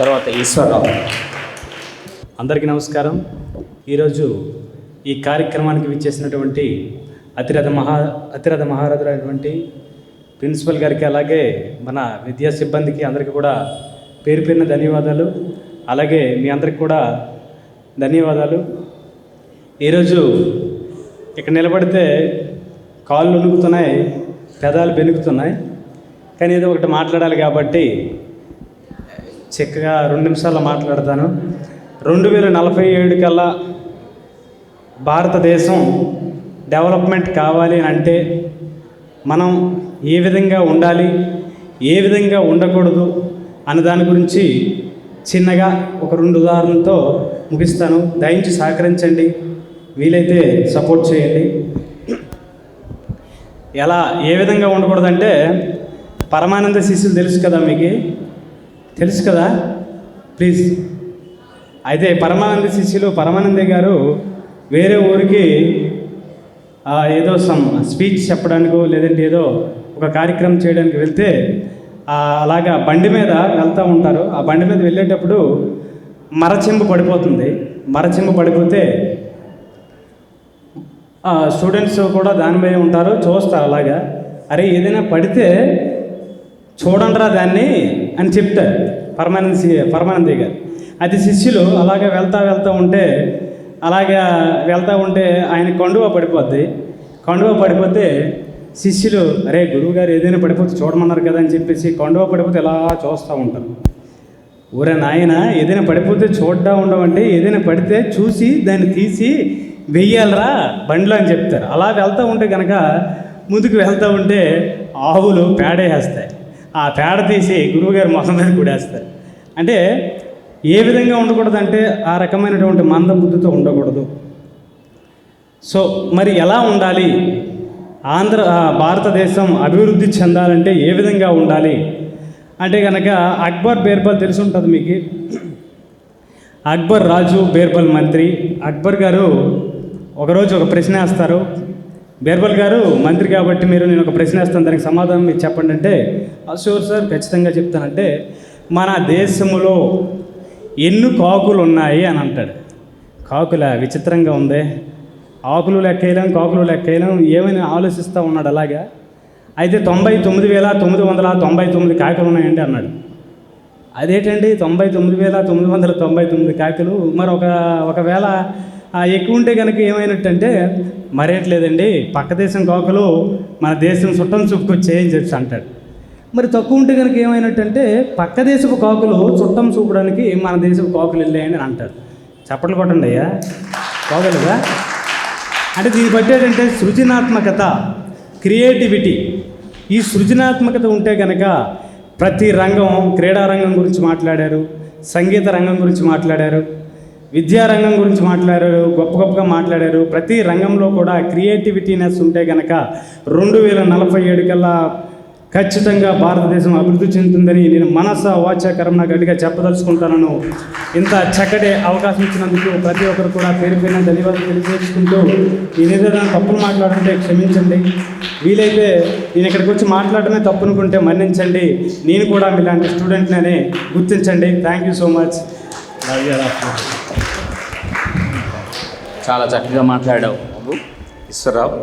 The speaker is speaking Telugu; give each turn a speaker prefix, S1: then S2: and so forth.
S1: తర్వాత ఈశ్వరరావు అందరికీ నమస్కారం ఈరోజు ఈ కార్యక్రమానికి విచ్చేసినటువంటి అతిరథ మహా అతిరథ మహారథులైనటువంటి ప్రిన్సిపల్ గారికి అలాగే మన విద్యా సిబ్బందికి అందరికీ కూడా పేరు పేరిన ధన్యవాదాలు అలాగే మీ అందరికి కూడా ధన్యవాదాలు ఈరోజు ఇక్కడ నిలబడితే కాళ్ళు ఉనుకుతున్నాయి పెదాలు పెనుకుతున్నాయి కానీ ఏదో ఒకటి మాట్లాడాలి కాబట్టి చక్కగా రెండు నిమిషాల్లో మాట్లాడతాను రెండు వేల నలభై ఏడు కల్లా భారతదేశం డెవలప్మెంట్ కావాలి అని అంటే మనం ఏ విధంగా ఉండాలి ఏ విధంగా ఉండకూడదు అన్న దాని గురించి చిన్నగా ఒక రెండు ఉదాహరణతో ముగిస్తాను దయించి సహకరించండి వీలైతే సపోర్ట్ చేయండి ఎలా ఏ విధంగా ఉండకూడదంటే పరమానంద శిష్యులు తెలుసు కదా మీకు తెలుసు కదా ప్లీజ్ అయితే పరమానంద శిష్యులు పరమానందే గారు వేరే ఊరికి ఏదో సమ్ స్పీచ్ చెప్పడానికో లేదంటే ఏదో ఒక కార్యక్రమం చేయడానికి వెళ్తే అలాగా బండి మీద వెళ్తూ ఉంటారు ఆ బండి మీద వెళ్ళేటప్పుడు మరచెంబు పడిపోతుంది మరచెంబు పడిపోతే స్టూడెంట్స్ కూడా దానిపై ఉంటారు చూస్తారు అలాగా అరే ఏదైనా పడితే చూడండిరా దాన్ని అని చెప్తారు పరమానంద పరమానందయ్య గారు అది శిష్యులు అలాగే వెళ్తా వెళ్తూ ఉంటే అలాగా వెళ్తూ ఉంటే ఆయన కండువ పడిపోద్ది కండువ పడిపోతే శిష్యులు అరే గురువు గారు ఏదైనా పడిపోతే చూడమన్నారు కదా అని చెప్పేసి కండువ పడిపోతే ఇలా చూస్తూ ఉంటారు ఊరే నాయన ఏదైనా పడిపోతే చూడ్డా ఉండవంటే ఏదైనా పడితే చూసి దాన్ని తీసి వెయ్యాలరా బండ్లు అని చెప్తారు అలా వెళ్తూ ఉంటే కనుక ముందుకు వెళ్తూ ఉంటే ఆవులు పేడేసేస్తాయి ఆ పేడ తీసి గురువుగారు మొహం మీద కూడేస్తారు అంటే ఏ విధంగా ఉండకూడదు అంటే ఆ రకమైనటువంటి మంద బుద్ధితో ఉండకూడదు సో మరి ఎలా ఉండాలి ఆంధ్ర భారతదేశం అభివృద్ధి చెందాలంటే ఏ విధంగా ఉండాలి అంటే కనుక అక్బర్ బీర్బల్ తెలిసి ఉంటుంది మీకు అక్బర్ రాజు బీర్బల్ మంత్రి అక్బర్ గారు ఒకరోజు ఒక ప్రశ్న వేస్తారు బీర్బల్ గారు మంత్రి కాబట్టి మీరు నేను ఒక ప్రశ్న వేస్తాను దానికి సమాధానం మీరు చెప్పండి అంటే అశోర్ సార్ ఖచ్చితంగా చెప్తానంటే మన దేశంలో ఎన్ని కాకులు ఉన్నాయి అని అంటాడు కాకుల విచిత్రంగా ఉంది ఆకులు లెక్కేయలేం కాకులు లెక్కేయలేం ఏమైనా ఆలోచిస్తూ ఉన్నాడు అలాగా అయితే తొంభై తొమ్మిది వేల తొమ్మిది వందల తొంభై తొమ్మిది కాకులు ఉన్నాయండి అన్నాడు అదేంటండి తొంభై తొమ్మిది వేల తొమ్మిది వందల తొంభై తొమ్మిది కాకులు మరి ఒక ఒకవేళ ఎక్కువ ఉంటే కనుక ఏమైనట్టంటే మరేట్లేదండి పక్క దేశం కోకలు మన దేశం చుట్టం చూపుకొచ్చేయని చెప్పి అంటాడు మరి తక్కువ ఉంటే కనుక ఏమైనట్టంటే పక్క దేశపు కాకులు చుట్టం చూపడానికి మన దేశపు కాకులు వెళ్ళాయని అంటారు చప్పట్లు కొట్టండి అయ్యా కోకలుగా అంటే దీన్ని బట్టి ఏంటంటే సృజనాత్మకత క్రియేటివిటీ ఈ సృజనాత్మకత ఉంటే కనుక ప్రతి రంగం క్రీడారంగం గురించి మాట్లాడారు సంగీత రంగం గురించి మాట్లాడారు విద్యారంగం గురించి మాట్లాడారు గొప్ప గొప్పగా మాట్లాడారు ప్రతి రంగంలో కూడా క్రియేటివిటీనెస్ ఉంటే కనుక రెండు వేల నలభై ఏడు కల్లా ఖచ్చితంగా భారతదేశం అభివృద్ధి చెందుతుందని నేను మనస వాచ కర్మన గట్టిగా చెప్పదలుచుకుంటాను ఇంత చక్కటి అవకాశం ఇచ్చినందుకు ప్రతి ఒక్కరు కూడా పేరు పేరున ధన్యవాదాలు తెలియజేసుకుంటూ నేను ఏదైనా తప్పులు మాట్లాడుతుంటే క్షమించండి వీలైతే నేను ఇక్కడికి వచ్చి మాట్లాడమే తప్పునుకుంటే మన్నించండి నేను కూడా మీలాంటి స్టూడెంట్ననే గుర్తించండి థ్యాంక్ యూ సో మచ్ చాలా చక్కగా మాట్లాడావు బాబు